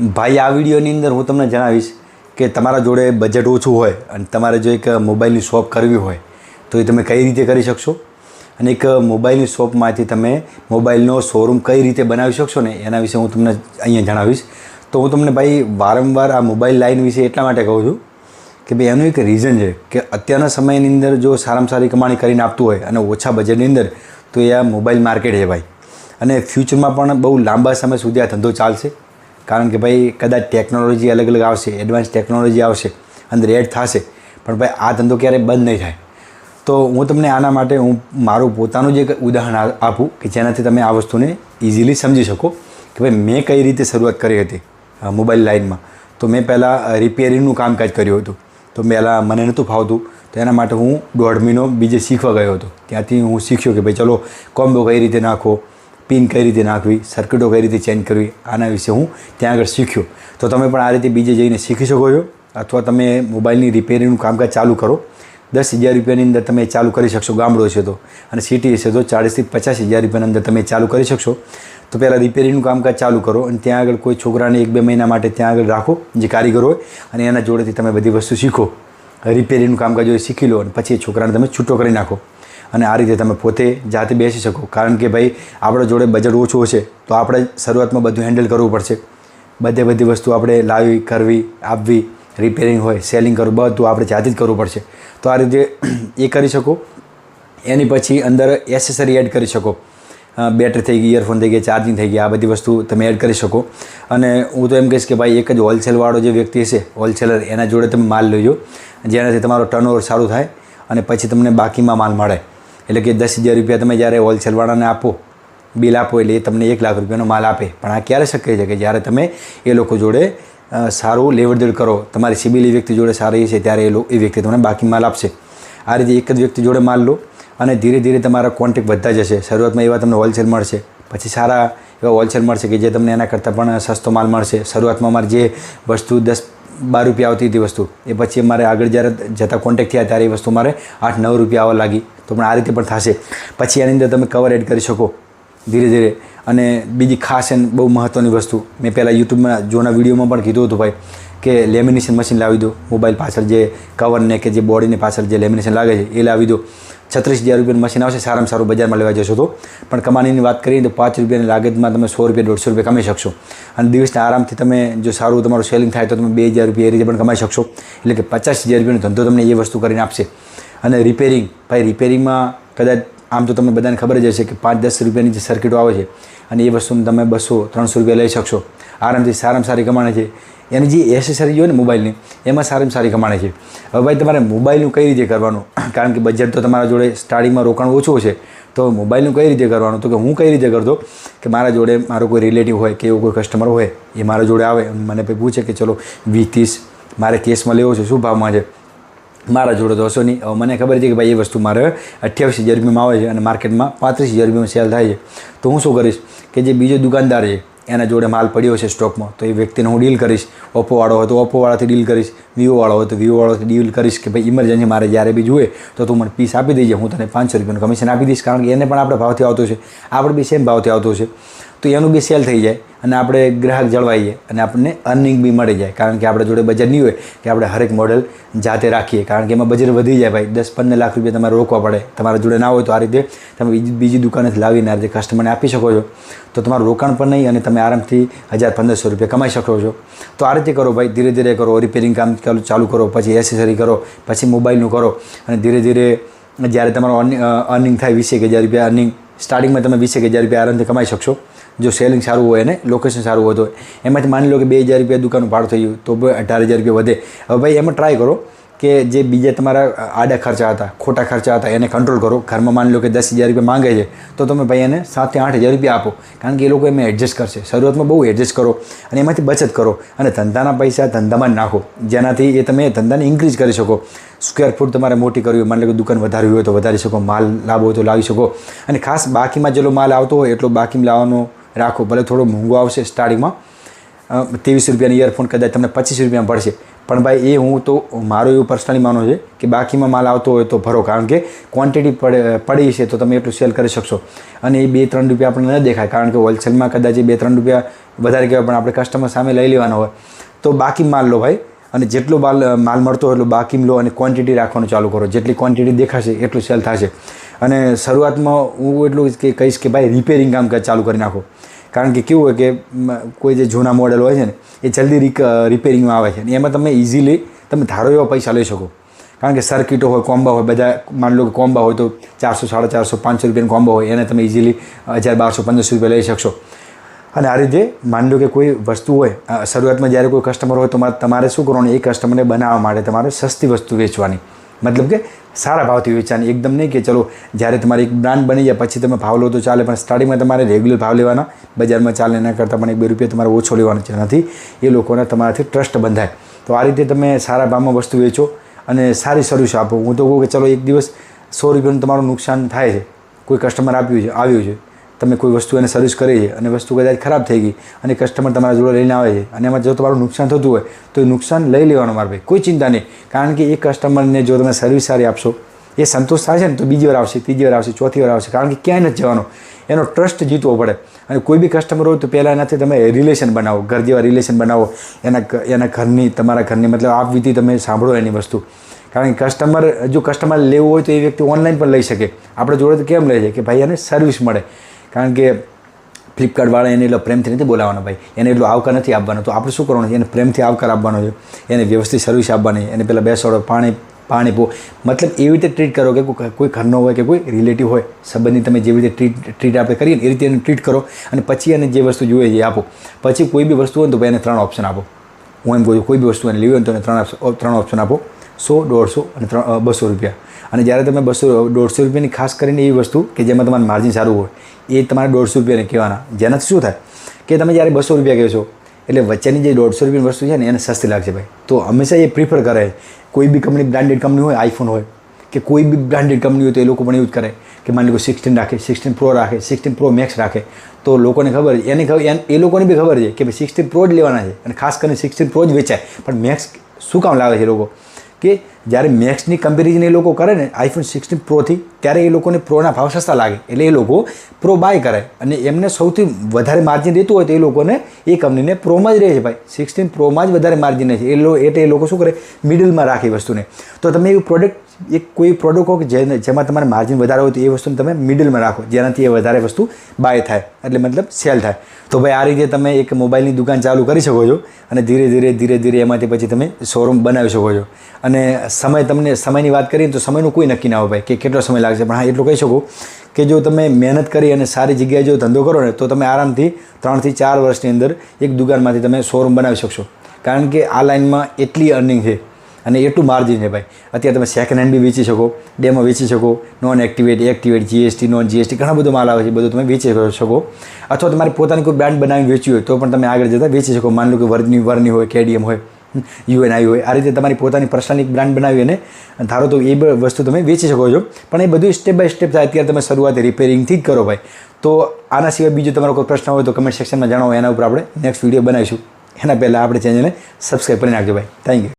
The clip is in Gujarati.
ભાઈ, આ વિડીયોની અંદર હું તમને જણાવીશ કે તમારા જોડે બજેટ ઓછું હોય અને તમારે જો એક મોબાઈલની શોપ કરવી હોય, તો એ તમે કઈ રીતે કરી શકશો? અને એક મોબાઈલની શોપમાંથી તમે મોબાઈલનો શોરૂમ કઈ રીતે બનાવી શકશો ને, એના વિશે હું તમને અહીંયા જણાવીશ. તો હું તમને ભાઈ, વારંવાર આ મોબાઈલ લાઈન વિશે એટલા માટે કહું છું કે ભાઈ, એનું એક રીઝન છે કે અત્યારના સમયની અંદર જો સારામાં સારી કમાણી કરીને આપતું હોય અને ઓછા બજેટની અંદર, તો એ આ મોબાઈલ માર્કેટ છે ભાઈ. અને ફ્યુચરમાં પણ બહુ લાંબા સમય સુધી આ ધંધો ચાલશે. કારણ કે ભાઈ કદાચ ટેકનોલોજી અલગ અલગ આવશે એડવાન્સ ટેકનોલોજી આવશે, અંદર એડ થશે, પણ ભાઈ આ ધંધો ક્યારેય બંધ નહીં થાય. તો હું તમને આના માટે હું મારું પોતાનું જે ઉદાહરણ આપું કે જેનાથી તમે આ વસ્તુને ઇઝીલી સમજી શકો કે ભાઈ મેં કઈ રીતે શરૂઆત કરી હતી મોબાઈલ લાઇનમાં તો મેં પહેલાં રિપેરિંગનું કામકાજ કર્યું હતું. તો પહેલાં મને નહોતું ફાવતું, તો એના માટે હું દોઢ મહિનો બીજે શીખવા ગયો હતો. ત્યાંથી હું શીખ્યો કે ભાઈ ચલો કોમ્બો કઈ રીતે નાખવો પિન કઈ રીતે નાખવી સર્કિટો કઈ રીતે ચેન્જ કરવી, આના વિશે હું ત્યાં આગળ શીખ્યો. તો તમે પણ આ રીતે બીજે જઈને શીખી શકો છો, અથવા તમે મોબાઈલની રિપેરિંગનું કામકાજ ચાલુ કરો. દસ હજાર રૂપિયાની અંદર તમે ચાલુ કરી શકશો, ગામડો છે તો. અને સિટી હશે તો ચાળીસથી પચાસ હજાર રૂપિયાની અંદર તમે ચાલુ કરી શકશો. તો પહેલાં રિપેરિંગનું કામકાજ ચાલુ કરો અને ત્યાં આગળ કોઈ છોકરાને એક બે મહિના માટે ત્યાં આગળ રાખો, જે કારીગર હોય, અને એના જોડેથી તમે બધી વસ્તુ શીખો. રિપેરિંગનું કામકાજ હોય શીખી લો અને પછી એ છોકરાને તમે છૂટો કરી નાખો. અને આ રીતે તમે પોતે જાતે બેસી શકો. કારણ કે ભાઈ, આપણા જોડે બજેટ ઓછું હશે તો આપણે શરૂઆતમાં બધું હેન્ડલ કરવું પડશે. બધે બધી વસ્તુ આપણે લાવી, કરવી, આપવી રિપેરિંગ હોય સેલિંગ કરવું, બધું આપણે જાતે જ કરવું પડશે. તો આ રીતે એ કરી શકો. એની પછી અંદર એસેસરી એડ કરી શકો. બેટરી થઈ ગઈ ઇયરફોન થઈ ગયા ચાર્જિંગ થઈ ગયા, આ બધી વસ્તુ તમે એડ કરી શકો. અને હું તો એમ કહીશ કે ભાઈ, એક જ હોલસેલવાળો જે વ્યક્તિ હશે હોલસેલર એના જોડે તમે માલ લેજો જેનાથી તમારો ટર્નઓવર સારું થાય અને પછી તમને બાકીમાં માલ મળે. એટલે કે દસ હજાર રૂપિયા તમે જ્યારે હોલસેલવાળાને આપો, બિલ આપો એટલે એ તમને એક લાખ રૂપિયાનો માલ આપે. પણ આ ક્યારે શક્ય છે કે જ્યારે તમે એ લોકો જોડે સારું લેવડદેવડ કરો, તમારી સિબિલ વ્યક્તિ જોડે સારી છે ત્યારે એ એ વ્યક્તિ તમને બાકી માલ આપશે. આ રીતે એક જ વ્યક્તિ જોડે માલ લો અને ધીરે ધીરે તમારા કોન્ટેક્ટ વધતા જશે. શરૂઆતમાં એવા તમને હોલસેલ મળશે. પછી સારા એવા હોલસેલ મળશે કે જે તમને એના કરતાં પણ સસ્તો માલ મળશે. શરૂઆતમાં અમારે જે વસ્તુ દસ બાર રૂપિયા આવતી હતી વસ્તુ. એ પછી મારે આગળ જ્યારે જતા કોન્ટેક્ટ થયા ત્યારે એ વસ્તુ મારે આઠ નવ રૂપિયા આવવા લાગી. તો પણ આ રીતે પણ થશે. પછી એની અંદર તમે કવર એડ કરી શકો. ધીરે ધીરે. અને બીજી ખાસ એને બહુ મહત્ત્વની વસ્તુ. મેં પહેલાં યુટ્યુબમાં જોના વિડીયોમાં પણ કીધું હતું ભાઈ કે લેમિનેશન મશીન લાવી દો. મોબાઈલ પાછળ જે કવરને કે જે બોડીને પાછળ જે લેમિનેશન લાગે છે, એ લાવી દો. છત્રીસ હજાર રૂપિયાનું મશીન આવશે. સારામાં સારું બજારમાં લેવા જશો તો. પણ કમાણીની વાત કરીએ તો પાંચ રૂપિયાની લાગતમાં તમે સો રૂપિયા, દોઢસો રૂપિયા કમાઈ શકશો. અને દિવસના આરામથી તમે જો સારું તમારું સેલિંગ થાય તો તમે બે હજાર રૂપિયા એ રીતે પણ કમાઈ શકશો. એટલે કે પચાસ હજાર રૂપિયાનો ધંધો તમને એ વસ્તુ કરીને આપશે. અને રિપેરિંગ ભાઈ રિપેરિંગમાં કદાચ આમ તો તમને બધાને ખબર જ હશે કે પાંચ દસ રૂપિયાની જે સર્કિટો આવે છે. અને એ વસ્તુને તમે બસો, ત્રણસો રૂપિયા લઈ શકશો. આરામથી સારામાં સારી કમાણે છે. એની જે એસેસરી હોય ને મોબાઈલની એમાં સારામાં સારી કમાણે છે. હવે ભાઈ તમારે મોબાઈલનું કઈ રીતે કરવાનું? કારણ કે બજેટ તો તમારા જોડે સ્ટાર્ટિંગમાં રોકાણ ઓછું છે તો મોબાઈલનું કઈ રીતે કરવાનું? તો કે હું કઈ રીતે કરતો? કે મારા જોડે મારો કોઈ રિલેટિવ હોય કે એવો કોઈ કસ્ટમર હોય, એ મારા જોડે આવે મને પછી પૂછે કે ચલો વીસ ત્રીસ મારે કેસમાં લેવો છે, શું ભાવમાં છે? મારા જોડે તો હશો નહીં. મને ખબર છે કે ભાઈ એ વસ્તુ મારે અઠ્યાવીસ હજાર રૂપિયામાં આવે છે અને માર્કેટમાં પાંત્રીસ હજાર રૂપિયામાં સેલ થાય છે. તો હું શું કરીશ? કે જે બીજો દુકાનદાર છે એના જોડે માલ પડ્યો છે સ્ટોકમાં, તો એ વ્યક્તિને હું ડીલ કરીશ. ઓપ્પોવાળો હોય તો ઓપ્પોવાળાથી ડીલ કરીશ. વિવોવાળો હોય તો વિવોવાળાથી ડીલ કરીશ કે ભાઈ ઇમરજન્સી મારે જ્યારે બી જોઈએ, તો તું મને પીસ આપી દેજે, હું તને પાંચસો રૂપિયાનું કમિશન આપી દઈશ, કારણ કે એને પણ આપણે ભાવથી આવતો છે. આપણે બી સેમ ભાવથી આવતો છે. તો એનું બી સેલ થઈ જાય અને આપણે ગ્રાહક જળવાઈએ અને આપણને અર્નિંગ બી મળી જાય. કારણ કે આપણે જોડે બજેટ નહીં હોય કે આપણે હરેક મોડેલ જાતે રાખીએ. કારણ કે એમાં બજેટ વધી જાય ભાઈ. દસ પંદર લાખ રૂપિયા તમારે રોકવા પડે. તમારા જોડે ના હોય તો આ રીતે તમે બીજી બીજી દુકાનેથી લાવીને આ રીતે કસ્ટમરને આપી શકો છો. તો તમારું રોકાણ પણ નહીં અને તમે આરામથી હજાર પંદરસો રૂપિયા કમાઈ શકો છો. તો આ રીતે કરો ભાઈ. ધીરે ધીરે કરો. રિપેરિંગ કામ ચાલુ કરો. પછી એસેસરી કરો. પછી મોબાઈલનું કરો. અને ધીરે ધીરે જ્યારે તમારો અર્નિંગ થાય વીસેક હજાર રૂપિયા અર્નિંગ સ્ટાર્ટિંગમાં તમે વીસેક હજાર રૂપિયા આરામથી કમાઈ શકશો. જો સેલિંગ સારું હોય અને લોકેશન સારું હોય તો. એમાંથી માની લો કે બે હજાર રૂપિયા દુકાનનું ભાડું થઈ ગયું, તો અઢાર હજાર રૂપિયા વધે. હવે ભાઈ એમાં ટ્રાય કરો કે જે બીજા તમારા આડા ખર્ચા હતા, ખોટા ખર્ચા હતા, એને કંટ્રોલ કરો. ઘરમાં માની લો કે દસ હજાર રૂપિયા માંગે છે, તો તમે ભાઈ એને સાતથી આઠ હજાર રૂપિયા આપો. કારણ કે એ લોકો એમાં એડજસ્ટ કરશે. શરૂઆતમાં બહુ એડજસ્ટ કરો અને એમાંથી બચત કરો અને ધંધાના પૈસા ધંધામાં જ નાખો. જેનાથી એ તમે ધંધાને ઇન્ક્રીઝ કરી શકો. સ્ક્વેર ફૂટ તમારે મોટી કરવી હોય, માની લો કે દુકાન વધારવી હોય તો વધારી શકો, માલ લાવવો હોય તો લાવી શકો. અને ખાસ બાકીમાં જેટલો માલ આવતો હોય, એટલો બાકીમાં લાવવાનો રાખો, ભલે થોડો મોંઘો આવશે સ્ટાર્ટિંગમાં ત્રેવીસ રૂપિયાની ઇયરફોન કદાચ તમને પચીસ રૂપિયામાં પડશે. પણ ભાઈ, એ હું તો મારું એવું પર્સનલી માનવું છે કે બાકીમાં માલ આવતો હોય તો ભરો. કારણ કે ક્વોન્ટિટી પડે છે તો તમે એટલું સેલ કરી શકશો. અને એ બે ત્રણ રૂપિયા આપણને ન દેખાય. કારણ કે હોલસેલમાં કદાચ એ બે ત્રણ રૂપિયા વધારે કહેવાય, પણ આપણે કસ્ટમર સામે લઈ લેવાનો હોય. તો બાકી માલ લો ભાઈ. અને જેટલો માલ માલ મળતો હોય એટલો બાકી લો અને ક્વોન્ટિટી રાખવાનું ચાલુ કરો. જેટલી ક્વોન્ટિટી દેખાશે એટલું સેલ થશે. અને શરૂઆતમાં હું એટલું કે કહીશ કે ભાઈ રિપેરિંગ કામ ચાલુ કરી નાખો. કારણ કે કેવું હોય કે કોઈ જે જૂના મોડલ હોય છે ને, એ જલ્દી રિપેરિંગમાં આવે છે. અને એમાં તમે ઇઝીલી તમે ધારો એવા પૈસા લઈ શકો. કારણ કે સર્કિટો હોય કોમ્બા હોય, બધા માની લો કે કોમ્બા હોય તો ચારસો, સાડા ચારસો, પાંચસો રૂપિયાનો કોમ્બો હોય, એને તમે ઇઝીલી હજાર બારસો, પંદરસો રૂપિયા લઈ શકશો. અને આ રીતે માની લો કે કોઈ વસ્તુ હોય શરૂઆતમાં જ્યારે કોઈ કસ્ટમર હોય તો તમારે શું કરવાનું? એ કસ્ટમરને બનાવવા માટે તમારે સસ્તી વસ્તુ વેચવાની. મતલબ કે સારા ભાવથી વેચવાની. એકદમ નહીં કે ચલો, જ્યારે તમારી એક બ્રાન્ડ બની જાય, પછી તમે ભાવ લો તો ચાલે, પણ સ્ટાર્ટિંગમાં તમારે રેગ્યુલર ભાવ લેવાના. બજારમાં ચાલે એના કરતાં પણ એક બે રૂપિયા તમારે ઓછો લેવાનો છે. નથી એ લોકોને તમારાથી ટ્રસ્ટ બંધાય. તો આ રીતે તમે સારા ભાવમાં વસ્તુ વેચો અને સારી સર્વિસ આપો. હું તો કહું કે ચલો, એક દિવસ સો રૂપિયાનું તમારું નુકસાન થાય છે. કોઈ કસ્ટમર આપ્યું છે, આવ્યું છે. તમે કોઈ વસ્તુ એને સર્વિસ કરી છે અને વસ્તુ કદાચ ખરાબ થઈ ગઈ અને કસ્ટમર તમારા જોડે લઈને આવે છે અને એમાં જો તમારું નુકસાન થતું હોય, તો એ નુકસાન લઈ લેવાનું મારા કોઈ ચિંતા નહીં. કારણ કે એ કસ્ટમરને જો તમે સર્વિસ સારી આપશો, એ સંતોષ થાય છે ને તો બીજી વાર આવશે, ત્રીજી વાર આવશે, ચોથી વાર આવશે. કારણ કે ક્યાંય નથી જવાનો. એનો ટ્રસ્ટ જીતવો પડે. અને કોઈ બી કસ્ટમર હોય તો પહેલાં એનાથી તમે રિલેશન બનાવો. ઘર જેવા રિલેશન બનાવો. એના એના ઘરની, તમારા ઘરની, મતલબ આપ વિધિ તમે સાંભળો એની વસ્તુ. કારણ કે કસ્ટમર જો કસ્ટમર લેવું હોય તો એ વ્યક્તિ ઓનલાઈન પણ લઈ શકે. આપણે જોડે તો કેમ લે છે કે ભાઈ એને સર્વિસ મળે. કારણ કે ફ્લિપકાર્ટવાળા એને એટલો પ્રેમથી નથી બોલાવવાનો ભાઈ. એને એટલો આવકાર નથી આપવાનો. તો આપણે શું કરવાનું? છે એને પ્રેમથી આવકાર આપવાનો છે. એને વ્યવસ્થિત સર્વિસ આપવાની. એને પહેલાં બેસાડો, પાણી પાણી પો. મતલબ એવી રીતે ટ્રીટ કરો કે કોઈ- ઘરનો હોય કે કોઈ રિલેટિવ હોય, સંબંધની તમે જેવી રીતે ટ્રીટ ટ્રીટ આપણે કરીએ ને એ રીતે એને ટ્રીટ કરો અને પછી એને જે વસ્તુ જોઈએ એ આપો. પછી કોઈ બી વસ્તુ હોય તો ભાઈ એને ત્રણ ઓપ્શન આપો. હું એમ કહું છું, કોઈ બી વસ્તુ એને લેવી હોય તો એને ત્રણ ત્રણ ઓપ્શન આપો. સો, દોઢસો અને ત્રણ બસો રૂપિયા. અને જ્યારે તમે બસો દોઢસો રૂપિયાની ખાસ કરીને એવી વસ્તુ કે જેમાં તમારું માર્જિન સારું હોય, એ તમારે દોઢસો રૂપિયાને કહેવાના. જેનાથી શું થાય? કે તમે જ્યારે બસો રૂપિયા કહેશો એટલે વચ્ચેની જે દોઢસો રૂપિયાની વસ્તુ છે ને, એને સસ્તી લાગશે ભાઈ. તો હંમેશા એ પ્રિફર કરે. કોઈ બી કંપની બ્રાન્ડેડ કંપની હોય આઈફોન હોય, કે કોઈ બી બ્રાન્ડેડ કંપની હોય તો એ લોકો પણ જ કરે. કે માની લો સિક્સટીન રાખે સિક્સટીન પ્રો રાખે સિક્સટીન પ્રો મેક્સ રાખે. તો લોકોને ખબર છે એની ખબર એ લોકોને બી ખબર છે કે ભાઈ સિક્સટીન પ્રો જ લેવાના છે. અને ખાસ કરીને સિક્સટીન પ્રો જ વેચાય. પણ મેક્સ શું કામ લાવે છે લોકો? કે જ્યારે મેક્સની કમ્પેરિઝન એ લોકો કરે ને આઈફોન સિક્સટીન પ્રોથી ત્યારે એ લોકોને પ્રોના ભાવ સસ્તા લાગે. એટલે એ લોકો પ્રો બાય કરે. અને એમને સૌથી વધારે માર્જિન રહેતું હોય તો એ લોકોને એ કંપનીને પ્રોમાં જ રહે છે ભાઈ. સિક્સટીન પ્રોમાં જ વધારે માર્જિન રહે છે. એ એટલે એ લોકો શું કરે? મિડલમાં રાખે વસ્તુને. તો તમે એવું પ્રોડક્ટ એક કોઈ પ્રોડક્ટ હો કે જેને જેમાં તમારે માર્જિન વધારે હોય તો એ વસ્તુને તમે મિડલમાં રાખો. જેનાથી એ વધારે વસ્તુ બાય થાય. એટલે મતલબ સેલ થાય. તો ભાઈ આ રીતે તમે એક મોબાઈલની દુકાન ચાલુ કરી શકો છો. અને ધીરે ધીરે ધીરે ધીરે એમાંથી પછી તમે શોરૂમ બનાવી શકો છો. અને સમય તમને સમયની વાત કરીએ તો સમયનું કોઈ નક્કી ના હોય ભાઈ, કે કેટલો સમય લાગશે? પણ હા, એટલું કહી શકું કે જો તમે મહેનત કરી અને સારી જગ્યાએ જો ધંધો કરો ને, તો તમે આરામથી ત્રણથી ચાર વર્ષની અંદર એક દુકાનમાંથી તમે શોરૂમ બનાવી શકશો. કારણ કે આ લાઇનમાં એટલી અર્નિંગ છે અને એટલું માર્જિન છે ભાઈ. અત્યારે તમે સેકન્ડ હેન્ડ બી વેચી શકો ડેમો વેચી શકો non activate activate GST non GST ઘણા બધો માલ આવે છે, બધું તમે વેચી શકો અથવા તમારે પોતાની કોઈ બ્રાન્ડ બનાવી વેચવી હોય તો પણ તમે આગળ જતાં વેચી શકો. માની લો કે વર્ની વર્ની હોય કેડીએમ હોય યુએનઆઈ હોય. આ રીતે તમારી પોતાની પર્સનલ બ્રાન્ડ બનાવી અને ધારો તો એ વસ્તુ તમે વેચી શકો છો. પણ એ બધું સ્ટેપ બાય સ્ટેપ થાય. અત્યારે તમે શરૂઆત રિપેરિંગથી જ કરો ભાઈ. તો આના સિવાય બીજો તમારો કોઈ પ્રશ્ન હોય તો કમેન્ટ સેક્શનમાં જણાવો. એના ઉપર આપણે નેક્સ્ટ વીડિયો બનાવીશું. એના પહેલાં આપણે ચેનલને સબસ્ક્રાઈબ કરી નાખજો ભાઈ. Thank you